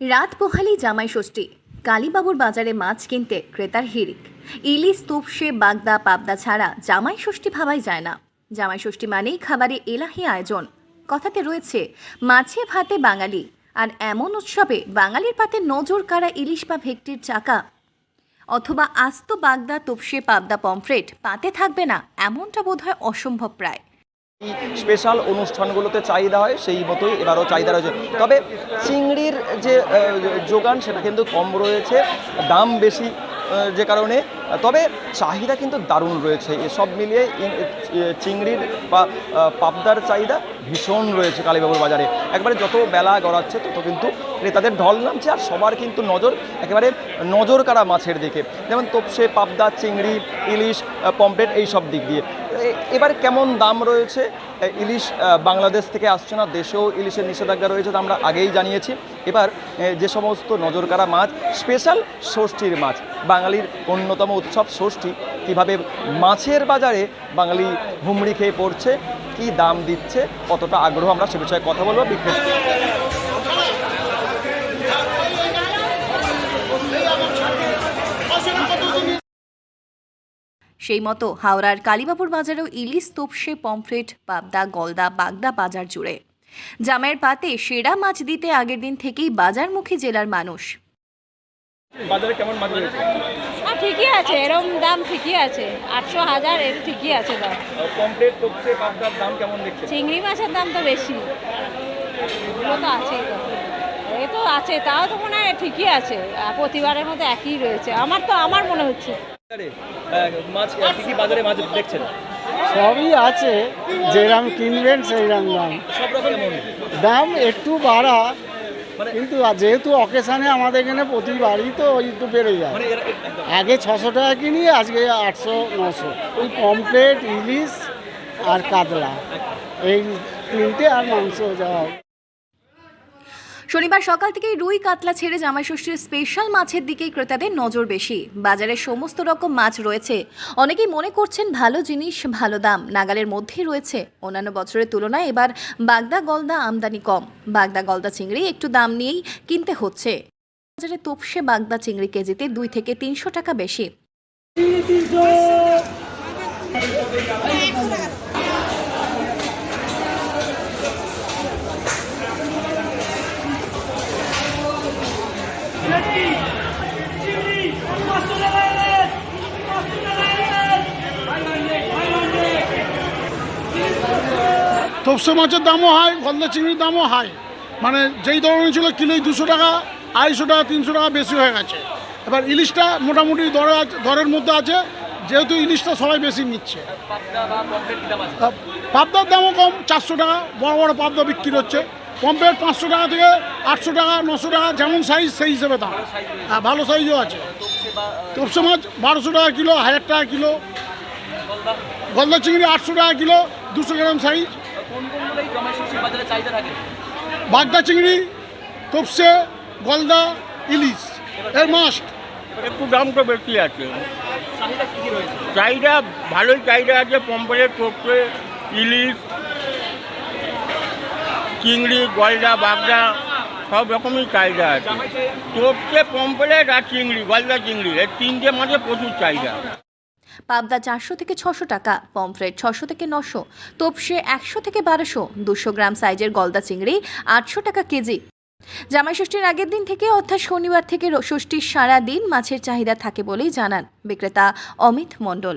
রাত পোহালি জামাই ষষ্ঠী। কালীবাবুর বাজারে মাছ কিনতে ক্রেতার হিরিক ইলিশ, তুপসে, বাগদা, পাবদা ছাড়া জামাই ষষ্ঠী ভাবাই যায় না। জামাই ষষ্ঠী মানেই খাবারে এলাহি আয়োজন। কথাতে রয়েছে, মাছে ভাতে বাঙালি, আর এমন উৎসবে বাঙালির পাতে নজর কাড়া ইলিশ বা ভেকটির চাকা। অথবা আস্ত বাগদা, তুপসে, পাবদা পমফ্রেট পাতে থাকবে না, এমনটা বোধহয় অসম্ভব প্রায়। স্পেশাল অনুষ্ঠানগুলোতে চাহিদা হয় সেই মতোই এবারও চাহিদা রয়েছে। তবে চিংড়ির যে যোগান সেটা কিন্তু কম রয়েছে দাম বেশি যে কারণে। তবে চাহিদা কিন্তু দারুণ রয়েছে এসব মিলিয়ে চিংড়ির বা পাবদার চাহিদা ভীষণ রয়েছে কালীবাবুর বাজারে। একবারে যত বেলা গড়াচ্ছে তত কিন্তু ক্রেতাদের ঢল নামছে আর সবার কিন্তু নজর একেবারে নজর কাড়া মাছের দিকে। যেমন তোপসে পাবদা চিংড়ি ইলিশ আহ, পমফ্রেট এই সব দিক দিয়ে। এবার কেমন দাম রয়েছে? ইলিশ বাংলাদেশ থেকে আসছে না, দেশেও ইলিশের নিষেধাজ্ঞা রয়েছে তা আমরা আগেই জানিয়েছি। এবার যে সমস্ত নজরকাড়া মাছ, স্পেশাল ষষ্ঠীর মাছ, বাঙালির অন্যতম উৎসব ষষ্ঠী, কীভাবে মাছের বাজারে বাঙালি হুমড়ি খেয়ে পড়ছে, কি দাম দিচ্ছে, কতটা আগ্রহ আমরা সে বিষয়ে কথা বলব। বিক্রেতা সেই মতো হাওড়ার কালীবাবুর বাজারেও ইলিশ তোপসে পমফ্রেট পাবদা গলদা বাগদা বাজার জুড়ে। জামাইয়ের পাতে সেরা মাছ দিতে আগের দিন থেকেই বাজারমুখী জেলার মানুষ। বাজারে কেমন মাছ রয়েছে? হ্যাঁ ঠিকই আছে এরম দাম ঠিকই আছে আটশো হাজার এর ঠিকই আছে দাম। পমফ্রেট তোপসে পাবদার দাম কেমন দেখছে চিংড়ি মাছের দাম তো বেশি। এগুলো তো আছেই তো। এই তো আছে তাও তো মনে হয় ঠিকই আছে প্রতিবারের মধ্যে একই রয়েছে। আমার তো আমার মনে হচ্ছে। মাছ কি কি বাজারে মাছ দেখছেন? সবই আছে যেরকম কিনবেন সেইরকম দাম। সব দাম একটু বাড়া মানে কিন্তু যেহেতু অকেশানে আমাদের এখানে প্রতিবারই তো ওই একটু বেড়ে যায়। মানে। আগে ছশো টাকা কিনি আজকে আটশো নশো। ওই পমপ্লেট ইলিশ আর কাতলা। এই তিনটে আর মাংস যাওয়া শনিবার সকাল থেকেই রুই কাতলা ছেড়ে জামাই ষষ্ঠীর স্পেশাল মাছের দিকেই ক্রেতাদের নজর বেশি। বাজারে সমস্ত রকম মাছ রয়েছে। অনেকেই মনে করছেন ভালো জিনিস, ভালো দাম। নাগালের মধ্যেই রয়েছে। অন্যান্য বছরের তুলনায় এবার বাগদা, গলদা আমদানি কম। বাগদা, গলদা চিংড়ি একটু দাম নিয়েই কিনতে হচ্ছে। বাজারে তোপসে বাগদা চিংড়ি কেজিতে দুই থেকে তিনশো টাকা বেশি। তপসে মাছের দামও হয় গলদা চিংড়ির দামও হাই। মানে যেই ধরনের ছিল কিলোই দুশো টাকা আড়াইশো টাকা তিনশো টাকা বেশি হয়ে গেছে। এবার ইলিশটা মোটামুটি দরে দরের মধ্যে আছে যেহেতু ইলিশটা সবাই বেশি নিচ্ছে। পাবদার দামও কম চারশো টাকা বড় বড় পাবদা বিক্রি হচ্ছে। পম্পের পাঁচশো টাকা থেকে আটশো টাকা, নশো টাকা, যেমন সাইজ সেই হিসেবে দাম। হ্যাঁ ভালো সাইজও আছে। তপসে মাছ বারোশো টাকা কিলো, হাজার টাকা কিলো। গলদা চিংড়ি আটশো টাকা কিলো, দুশো গ্রাম সাইজ বাগদা চিংড়ি তপসে গলদা, ইলিশ, এর মাস্ট একটু দামটা বেশি আছে। চাহিদা ভালোই চাহিদা আছে পম্পলের টোপে ইলিশ চিংড়ি, গলদা বাগদা সব রকমই চাহিদা আছে। টোপকে পম্পলেট আর চিংড়ি, গলদা চিংড়ি, এই তিনটে মাঝে প্রচুর চাহিদা। পাবদা চারশো থেকে ছশো টাকা, পমফ্রেট ছশো থেকে নশো, তোপসে একশো থেকে বারোশো, দুশো গ্রাম সাইজের গলদা চিংড়ি, আটশো টাকা কেজি। জামাই ষষ্ঠীর আগের দিন থেকে অর্থাৎ শনিবার থেকে ষষ্ঠীর সারা দিন মাছের চাহিদা থাকে বলেই জানান বিক্রেতা অমিত মণ্ডল।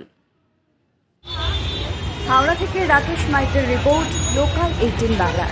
হাওড়া থেকে রাকেশ মাইতের রিপোর্ট, লোকাল এইটিন বাংলা।